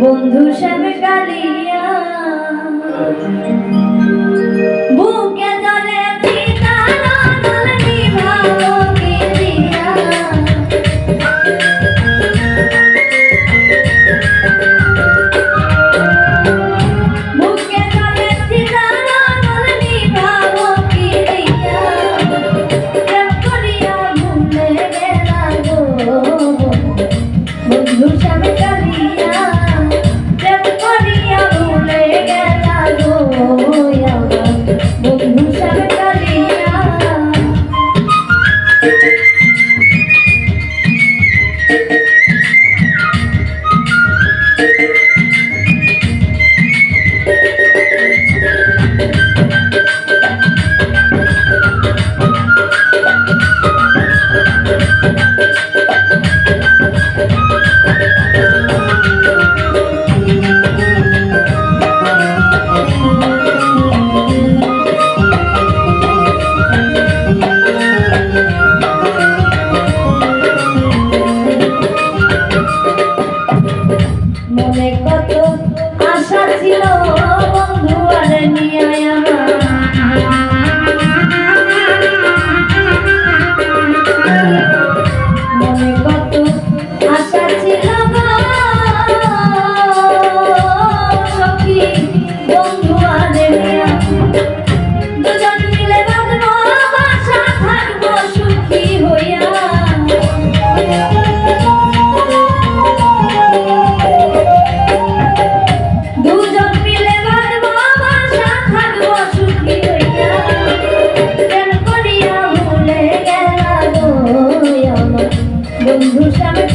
বন্ধু সব কালিয়া Jerusalem.